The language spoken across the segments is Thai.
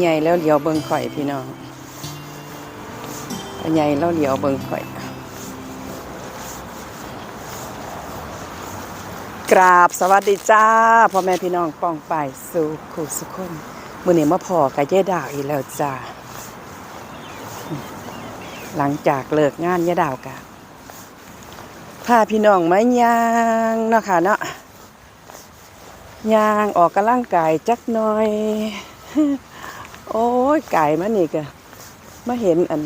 ใหญ่แล้วเหลียวเบิ่งข่อยพี่น้องใหญ่แล้วเหลียวเบิ่งข่อย กราบสวัสดีจ้าพ่อแม่พี่น้องป้องไปสู่คู่สุขคนมื้อนี้มาพอกับเย่ดาวอีกแล้วจ้าหลังจากเลิกงานเย่ดาวกะพาพี่น้องมายางเนาะค่ะเนาะยางออกกำลังกายจักหน่อย โอ้ยไก่มานี่กะมาเห็นอัน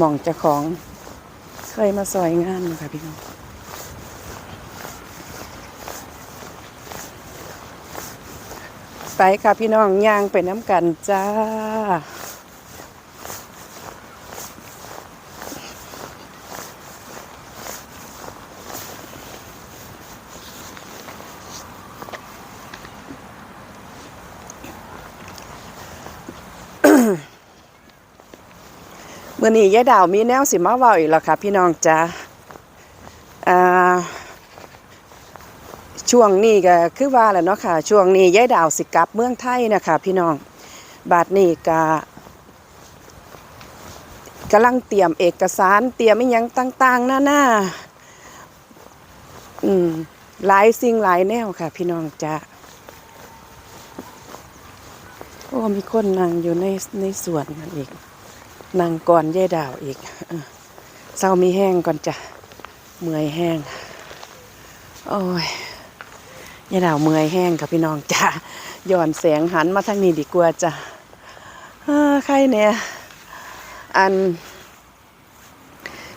มองเจ้าของ เคยมาซอยงานนะค่ะพี่น้องไปค่ะพี่น้องย่างไปน้ำกันจ้า เมื่อนี้ยายดาวมีแนวสิมาเว้าอีกแล้วค่ะ พี่น้องจ้าช่วงนี้ก็คือว่าแหละเนาะค่ะ ช่วงนี้ยายดาวสิกลับเมืองไทยนะคะพี่น้อง บาดนี้ก็กำลังเตรียมเอกสารเตรียมอิหยังต่างๆหน้าหน้าอืมหลายสิ่งหลายแนวค่ะ พี่น้องจ้าโอ้มีคนนั่งอยู่ในในสวนนั่นเอีก นั่งก่อนยายดาวอีกเศร้ามีแห้งก่อนจ้ะเมื่อยแห้ง โอ้ยยายดาวเมื่อยแห้งกับพี่น้องจ้าย้อนแสงหันมาทางนี้ดีกว่าจ้ะใครเนี่ยอัน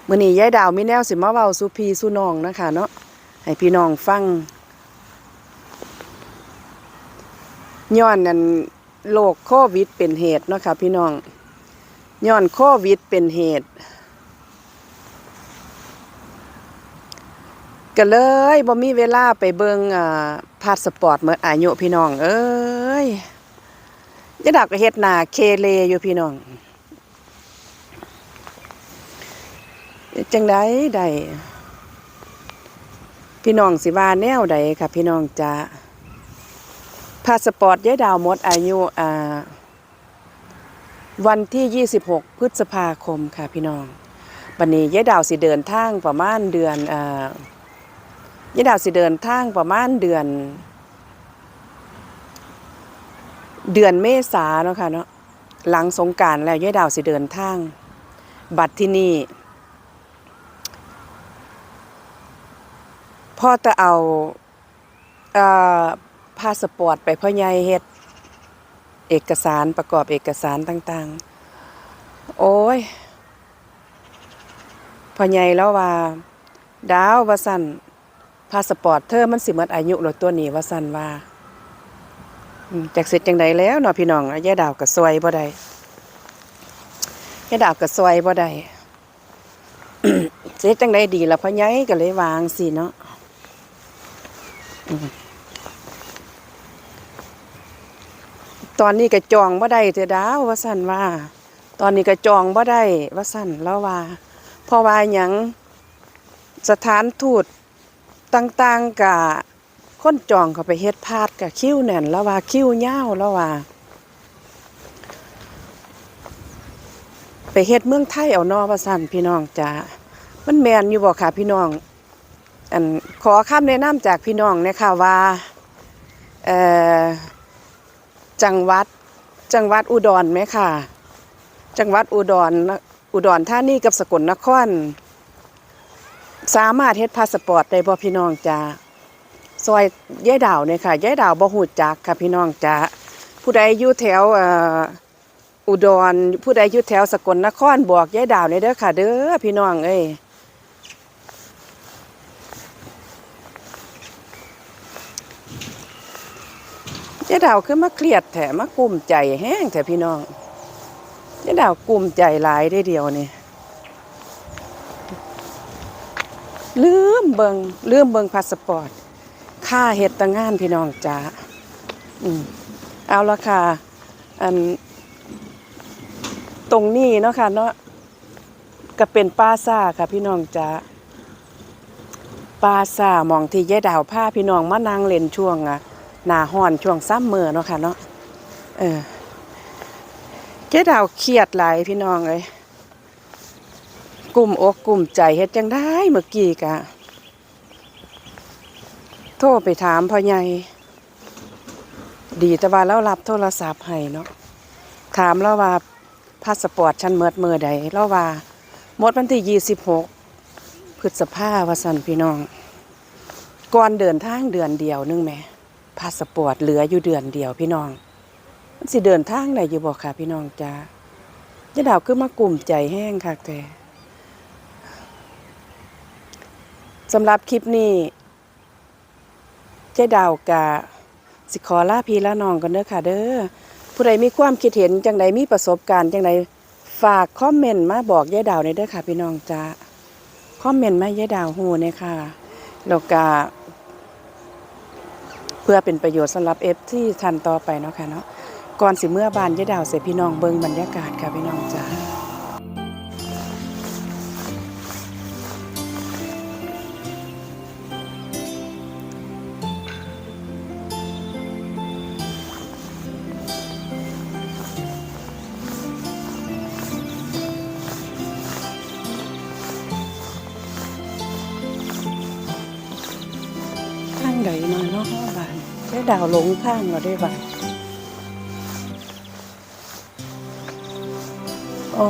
มื้อนี้ยายดาวมีแนวสิมาเว้าสู่พี่สู่น้องนะคะเนาะให้พี่น้องฟังย้อนนั่นโรคโควิดเป็นเหตุเนาะค่ะพี่น้อง ย้อนโควิดเป็นเหตุ ก็เลยบ่มีเวลาไปเบิงอ่าพาสปอร์ตเมื่ออายุพี่น้อง เอ้ยยาดาวก็เฮ็ดหน้าเคเลอยู่พี่น้องจังไดได้พี่น้องสิว่าแนวใดค่ะพี่น้องจ้าพาสปอร์ตยายดาวหมดอายุอ่า วันที่ 26 พฤษภาคมค่ะพี่น้องบัดนี้ยายดาวสิเดินทางประมาณเดือนอ่ายายดาวสิเดินทางประมาณเดือน เดือนเมษาเนาะค่ะเนาะหลังสงการแล้วยายดาวสิเดินทาง บัตรที่นี่พ่อจะเอาอ่อพาสปอร์ตไปพ่อใหญ่เฮ็ด เอกสารประกอบเอกสารต่าง ๆ โอ้ยพ่อใหญ่แล้วว่า ดาวว่าสั่นพาสปอร์ตเธอมันสิหมดอายุแล้วตัวนี้ว่าซั่นว่าจากเสร็จจังไดแล้วเนาะพี่น้องยายดาวก็ซวยบ่ได้ยายดาวก็ซวยบ่ได้เสร็จจังไดดีละพ่อใหญ่ก็เลยวางสิเนาะอืม ตอนนี้ก็จองบ่ได้เถอะดาวว่าซั่นว่า ตอนนี้ก็จองบ่ได้ว่าซั่นแล้วว่าเพราะว่าหยังสถานทูตต่างๆกะคนจองเขาไปเฮ็ดพาดกะคิ้วแน่นแล้วว่าคิ้วยาแล้วว่า ไปเฮ็ดเมืองไทยเอานอว่าซั่นพี่น้องจ้ามันแมนอยู่บ่ค่ะพี่น้องอันขอคำแนะนำจากพี่น้องนะคะว่าเอ่อ จังหวัดจังหวัดอุดรไหมค่ะ จังหวัดอุดรอุดรธานี่กับสกลนคร สามารถเฮ็ดพาสปอร์ตได้บ่พี่น้องจ้าซอยยายดาวเนี่ยค่ะยายดาวบ่ฮู้จักค่ะพี่น้องจ้าผู้ใดอยู่แถวอุดร ผู้ใดอยู่แถวสกลนครบอกยายดาวในอยเด้อค่ะ เด้อพี่น้องเอ้ย ยายดาวคือมาเครียดแถมากลุ้มใจแห้งแถพี่น้องยายดาวกลุ้มใจหลายได้เดียวนี่ลืมเบิงลืมเบิงพาสปอร์ตค่าเฮ็ดแตางานพี่น้องจ้าอืมเอาละค่ะอันตรงนี้เนาะค่ะเนาะก็เป็นป้าซ่าค่ะพี่น้องจ้าป้าซ่ามองที่ยายดาวผ้าพี่น้องมานั่งเล่นช่วงอะ หน้าห้อนช่วงซ้ำเมื่อเนาะค่ะเนาะเออเจ๊ดาวเครียดหลายพี่น้องเอ้ยกลุ่มอกกลุ่มใจเฮ็ดจังได้เมื่อกี้กะโทรไปถามพ่อใหญ่ดีแต่ว่าเรารับโทรศัพท์ให้เนาะถามแล้วว่าพาสปอร์ตฉันเมิดเมือใดแล้วว่าหมดวันที่ยี่สิบหกพฤษภาวสันพี่น้อง ก่อนเดินทางเดือนเดียวนึงแหม่ พาสปอร์ตเหลืออยู่เดือนเดียวพี่น้อง มันสิเดินทางได้อยู่บอกค่ะพี่น้องจ้ายะดาวคือมากลุ่มใจแห้งค่ะแต่สำหรับคลิปนี้เจ๊ดาวกะสิขอลาพี่ละน้องกันเด้อค่ะเด้อผู้ใดมีความคิดเห็นจังใดมีประสบการณ์จังใดฝากคอมเมนต์มาบอกยายดาวในเด้อค่ะ พี่น้องจ้าคอมเมนต์มายายดาวฮู้เนี่ยค่ะแล้วก็ พื่อเป็นประโยชน์สำหรับเอฟที่ทันต่อไปเนาะค่ะเนาะก่อนสิเมื่อบานยายดาวเสร็จพี่น้องเบิ่งบรรยากาศค่ะพี่น้องจ้าทางใดนาะเนาะบ้าน ยายดาวหลงทางเราได้บ้านอ๋อ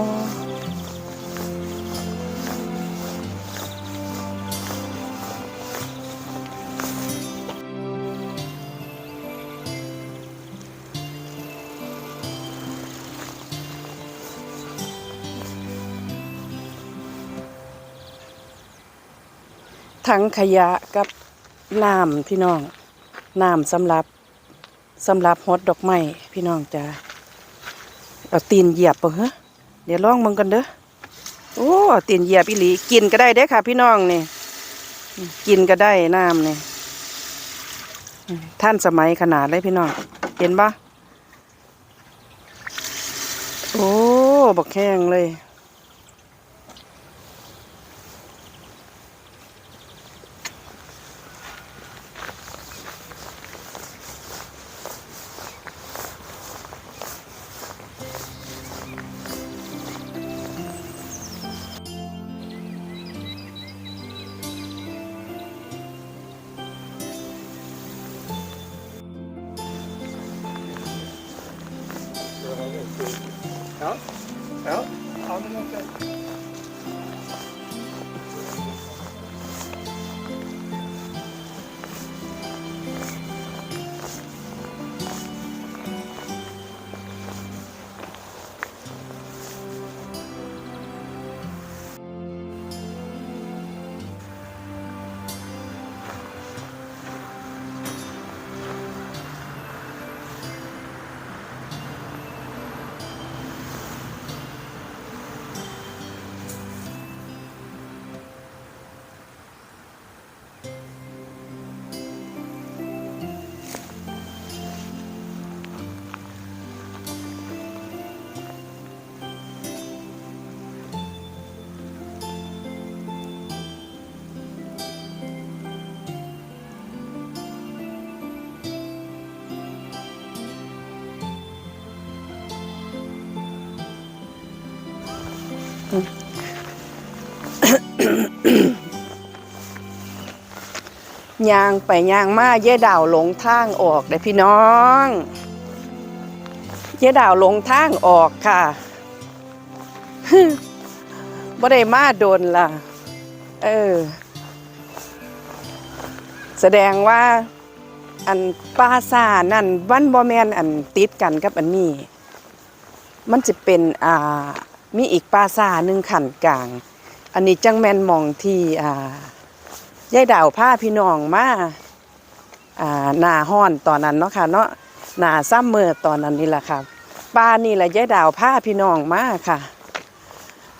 ถังขยะกับน้ำพี่น้อง น้ำสำหรับสำหรับฮดดอกไม้พี่น้องจ้าเอาตีนเหยียบเปะฮะเดี๋ยวลองมึงกันเด้อโอ้ตีนเหยียบอีหลีกินก็ได้เด้ค่ะ พี่น้องนี่กินก็ได้น้ำนี่ท่านสมัยขนาดเลยพี่น้องเห็นปะโอ้บักแข้งเลย ย่างไปย่างมาเย่ดาวหลงทางออกเด้พี่น้อง เย่ดาวหลงทางออกค่ะบ่ได้มาโดนล่ะ เออ แสดงว่า อันปราสานั่นวันบ่แมนอันติดกันกับอันนี้ มันจะเป็นอ่ามีอีกปราสาหนึ่งขันกลาง อันนี้จังแมนมองที่อ่ายายดาวผ้าพี่น้องมาอ่าหน้าห้อนตอนนั้นเนาะค่ะเนาะหน้าซ้ำเมื่อตอนนั้นนี่แหละค่ะป้านี่แหละยายดาวผ้าพี่น้องมาค่ะ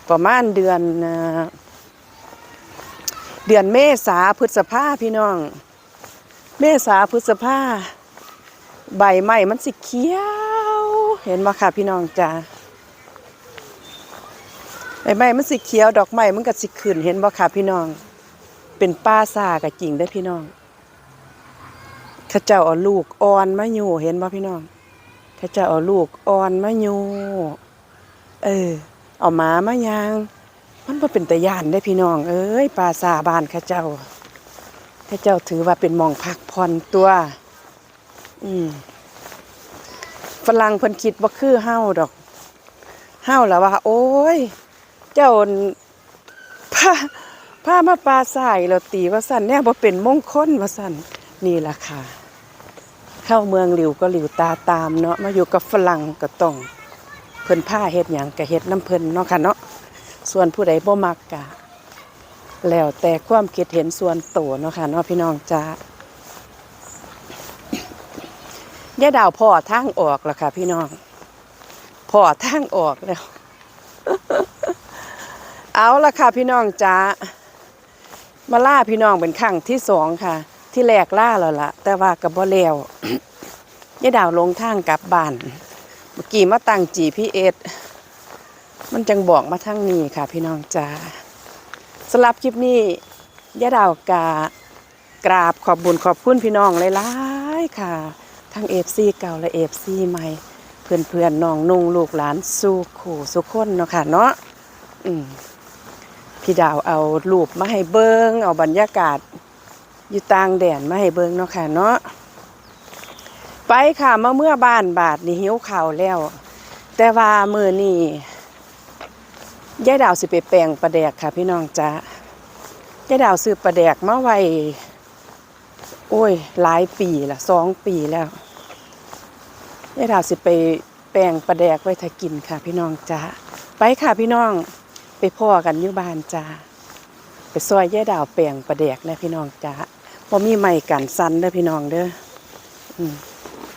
ประมาณเดือนเดือนเมษาพฤษภาพี่น้อง เมษาพฤษภาใบไม้มันสิเขียว เห็นบ่ค่ะพี่น้องจ้า ใบไม้มันสิเขียวดอกไม้มันก็สิขึ้นเห็นบ่ค่ะพี่น้อง เป็นป้าซากับจริงได้พี่น้องข้าเจ้าเอาลูกอ่อนมาอยู่เห็นบ่พี่น้องเขาเจ้าเอาลูกอ่อนมาอยู่เออ เอาหมามายาง มันบ่เป็นตะยานได้พี่น้อง เอ้ยปลาซาบ้านข้าเจ้าข้าเจ้าถือว่าเป็นมองพักผ่อนตัว อืมฝรั่งเพิ่นคิดว่าคือเฮาดอกเฮาล่ะว่า โอ้ย เจ้าอั่นพามาปลาสายแล้วตีว่าสั่นเนี่ยบ่เป็นมงคลว่าสั่นนี่ล่ะค่ะ เข้าเมืองหลิวก็หลิวตาตามเนาะมาอยู่กับฝรั่งก็ต้องเพิ่นผ้าเฮ็ดหยังก็เฮ็ดน้ำเพิ่นเนาะค่ะเนาะส่วนผู้ใดบ่มักกะแล้วแต่ความคิดเห็นส่วนตัวเนาะค่ะเนาะพี่น้องจ้ายาดาวพ่อทางออกแล้วค่ะ พี่น้องพ่อทางออกแล้ว เอาละค่ะพี่น้องจ้ามาล่าพี่น้องเป็นครั้งที่สองค่ะ ที่แรกล่าแล้วล่ะแต่ว่ากับบ่แล้วยายดาวลงทางกลับบ้านเมื่อกี้มาตั้ง GPS มันจังบอกมาทางนี้ค่ะ พี่น้องจ้าสำหรับคลิปนี้ยะดาวกากราบขอบบุญขอบคุณพี่น้องหลายๆค่ะ ทั้งเอฟซีเก่าและเอฟซีใหม่ เพื่อนเพื่อนๆน้องนุ่งลูกหลานสู่ขู่สุขคนเนาะค่ะเนาะอืม พี่ดาวเอารูปมาให้เบิงเอาบรรยากาศ อยู่ต่างแดนมาให้เบิงเนาะค่ะเนาะไปค่ะมาเมื่อบ้านบาทนี่หิวข่าวแล้ว แต่ว่ามือนี่ยายดาวสิไปแปลงปลาแดกค่ะ พี่น้องจ้ายายดาวซื้อปลาแดกมาไว้โอ้ยหลายปีละสองปีแล้วยายดาวสิไปแปลงปลาแดกไว้ถ้ากินค่ะ พี่น้องจ้าไปค่ะพี่น้อง ไปพ่อกันอยู่บ้านจ้าไปซอยแยายดาวแปลงปลาแดกนะพี่น้องจ้าพอมีไม้กันสันเด้อพี่น้องเด้ออืม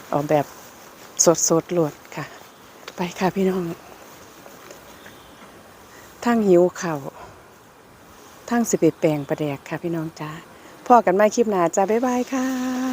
เอาแบบสดสดโหลดค่ะ ไปค่ะพี่น้อง ทั้งหิวเข่าทั้งสิไปแปลงประแดกค่ะพี่น้องจ้าพ่อกันไม่คลิปหนาจ้าบ๊ายบายค่ะ